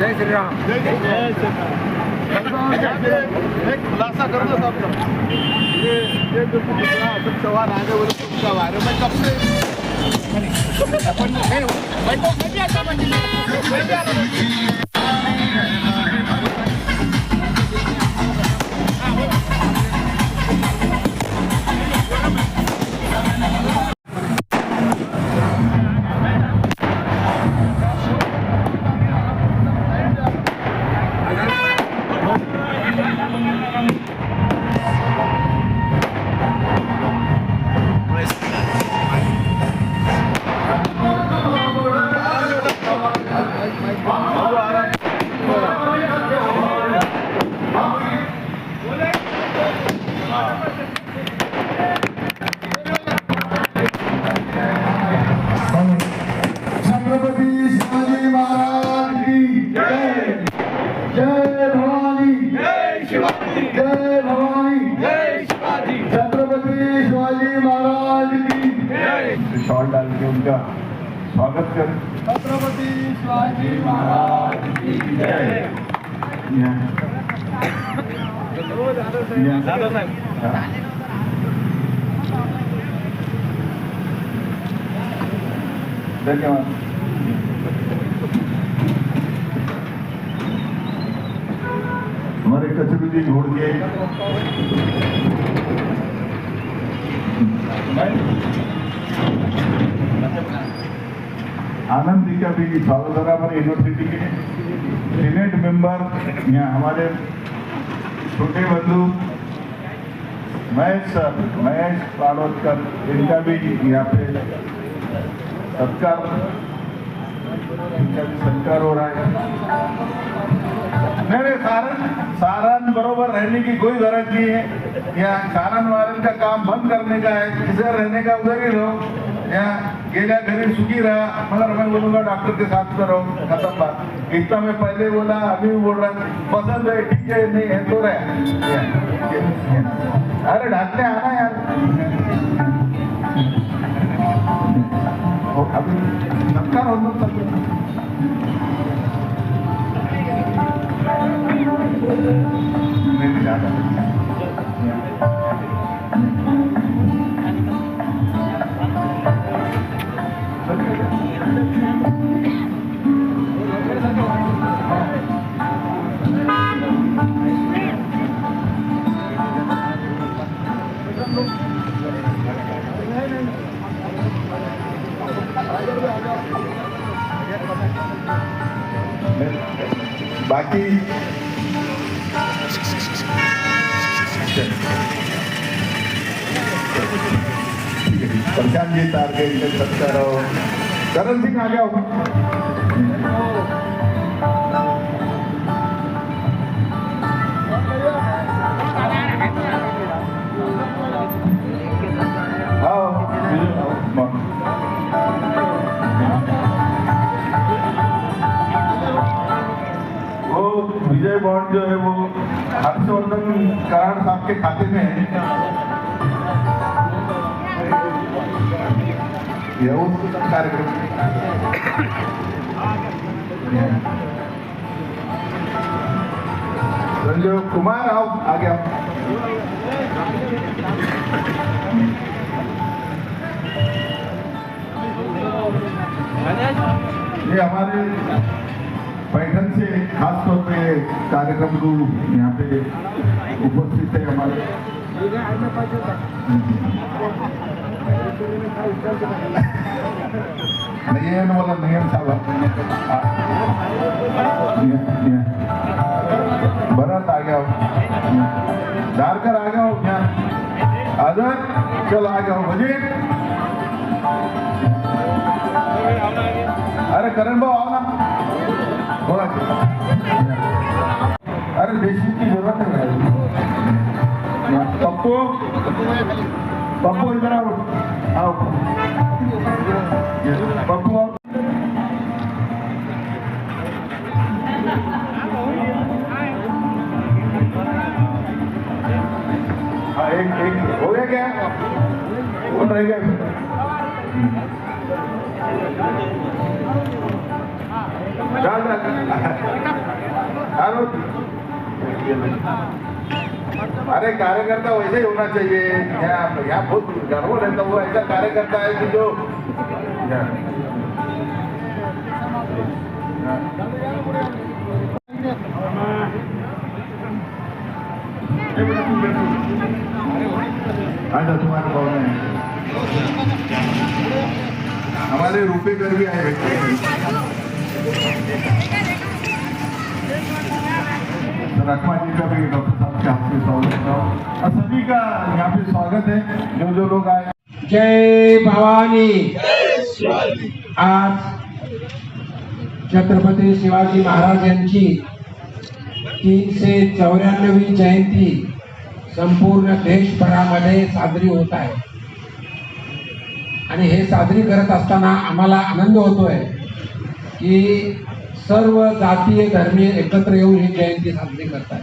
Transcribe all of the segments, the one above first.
जय श्रीराम। एक खुलासा करना था आपका ये ये जो दूसरा अशोक चौहान आगे वो लोग उसका बारे में कब से छत्रपती शिवाजी महाराज की जय। जय भवानी। जय शिवाजी जय भवानी। जय शिवाजी छत्रपति शिवाजी महाराज की जय। शॉल डाल के उनका स्वागत करें। छत्रपति शिवाजी महाराज की जय। धन्यवाद। जी घोड़ के आनंद जी का भी सावधारा पर यूनिवर्सिटी के सीनेट मेंबर यहाँ हमारे छोटे बंधु महेश सर महेश पाड़ोदकर इनका भी यहाँ पे सत्कार इनका भी सत्कार हो रहा है नहीं नहीं सारण सारण बरोबर रहने की कोई गरज नहीं है या सारण वारण का काम बंद करने का है किधर रहने का उधर ही रहो. या गेल्या घरी सुखी रहा. मगर मैं बोलूंगा डॉक्टर के साथ करो. खत्म बात. इतना मैं पहले बोला अभी बोल रहा पसंद है ठीक है नहीं है तो रहे अरे ढाकने आना यार नहीं जाता बाकी Prashant ji Perjanji target dan secara Jangan tinggal ayo Harshvardhan Karad साहब के खाते में ये कार्यक्रम. संजय कुमार आओ आगे आओ ये हमारे पैठन से खास तौर पे कार्यक्रम को यहाँ पे उपस्थित है हमारे। नहीं वाला नियम साहब भरत आ गया डारकर आ गया यहाँ अदर चल आ गया मुझे अरे करण भाऊ आओ ना। बोला पप्पू पप्पू इधर आओ आओ पप्पू आओ हाँ एक एक हो गया क्या कौन रह गया जा, जा. अरे अरे कार्यकर्ता वैसे ही होना चाहिए। यहाँ यहाँ बहुत गर्व रहता वो ऐसा कार्यकर्ता है कि जो अच्छा तुम्हारे कौन है। हमारे रुपये कर भी आए बैठे रखमा जी का भी डॉक्टर सभी का यहाँ पे स्वागत है जो जो लोग आए जय भवानी। आज छत्रपती शिवाजी महाराज यांची तीनशे चौऱ्याण्णवी जयंती संपूर्ण देशभरामध्ये साजरी होत आहे. आणि हे साजरी करत असताना आम्हाला आनंद होतोय की सर्व जातीय धर्मीय एकत्र येऊन ही जयंती साजरी करतात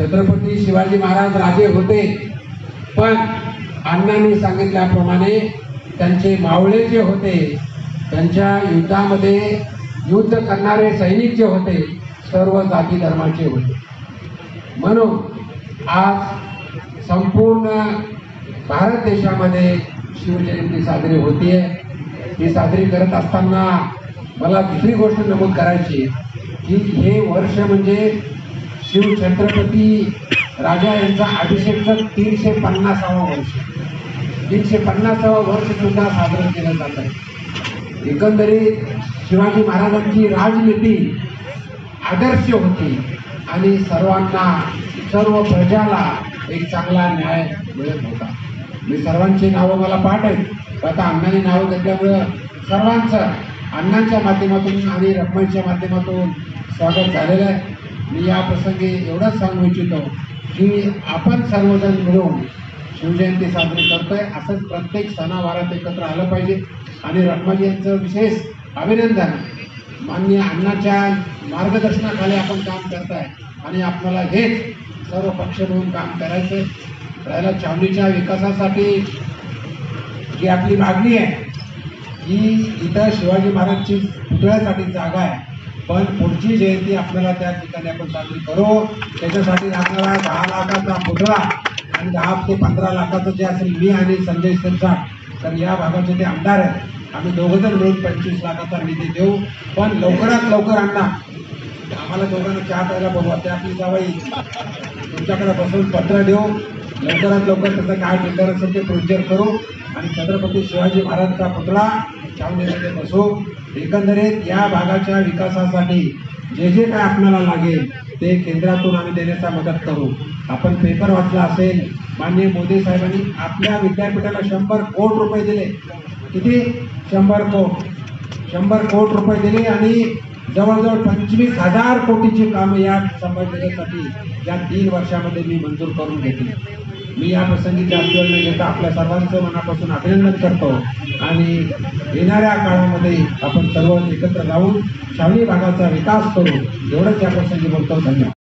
छत्रपती शिवाजी महाराज राजे होते. पण अण्णांनी सांगितल्याप्रमाणे त्यांचे मावळे जे होते त्यांच्या युद्धामध्ये युद्ध करणारे सैनिक जे होते सर्व जाती धर्माचे होते. म्हणून आज संपूर्ण भारत देशामध्ये शिवजयंती साजरी होतीये. ही साजरी करत असताना मला दुसरी गोष्ट नमूद करायची आहे की हे वर्ष म्हणजे शिवछत्रपती राजा यांचा अभिषेकचं तीनशे पन्नासावं वर्ष. तीनशे पन्नासावं वर्ष सुद्धा साजरं केलं जात आहे. एकंदरीत शिवाजी महाराजांची राजनीती आदर्श होती आणि सर्वांना सर्व प्रजाला एक चांगला न्याय मिळत होता. मी सर्वांची नावं मला पाठ आहेत. आता अण्णांनी नावं घेतल्यामुळं सर्वांचं अण्णांच्या माध्यमातून आणि रखमांच्या माध्यमातून स्वागत झालेलं आहे. मी या प्रसंगी एवढंच सांगू इच्छितो की आपण सर्वजण मिळून शिवजयंती साजरी करतोय असंच प्रत्येक सणावारात एकत्र आलं पाहिजे. आणि रत्माजी यांचं विशेष अभिनंदन. मान्य अण्णाच्या मार्गदर्शनाखाली आपण काम करताय. आणि आपल्याला हेच सर्व पक्ष मिळून काम करायचं राहिला छावणीच्या विकासासाठी जी आपली मागणी आहे ही इथं शिवाजी महाराजची पुतळ्यासाठी जागा आहे. पण पुढची जयंती आपल्याला त्या ठिकाणी आपण साजरी करू. त्याच्यासाठी लागणारा दहा लाखाचा पुतळा आणि दहा ते पंधरा लाखाचं जे असेल मी आणि संजय शिरसाट तर या भागाचे ते आमदार आहेत. आम्ही दोघंजण मिळून पंचवीस लाखाचा निधी देऊ. पण लवकरात लवकर अण्णा आम्हाला दोघांना चहा प्यायला बघू ते आपली जावाई तुमच्याकडे बसून पत्र देऊ. लवकरात लवकर त्याचं काय टेंडर असेल ते प्रोजेक्ट करू. आणि छत्रपती शिवाजी महाराजांचा पुतळा छावणीमध्ये बसवू एकंदरीत या भागाच्या विकासासाठी जे जे काय आपल्याला लागेल ते केंद्रातून आम्ही देण्याचा मदत करू. आपण पेपर वाचला असेल माननीय मोदी साहेबांनी आपल्या विद्यापीठाला शंभर कोट रुपये दिले. किती? शंभर कोट शंभर कोट रुपये दिले आणि जवळजवळ पंचवीस हजार कोटीची कामं या संभाजीनगरसाठी या तीन वर्षामध्ये मी मंजूर करून घेतली. मी या प्रसंगी जास्त वेळ न घेता आपल्या सर्वांचं मनापासून अभिनंदन करतो. आणि येणाऱ्या काळामध्ये आपण सर्व एकत्र राहून शावणी भागाचा विकास करू एवढंच या प्रसंगी बोलतो. धन्यवाद.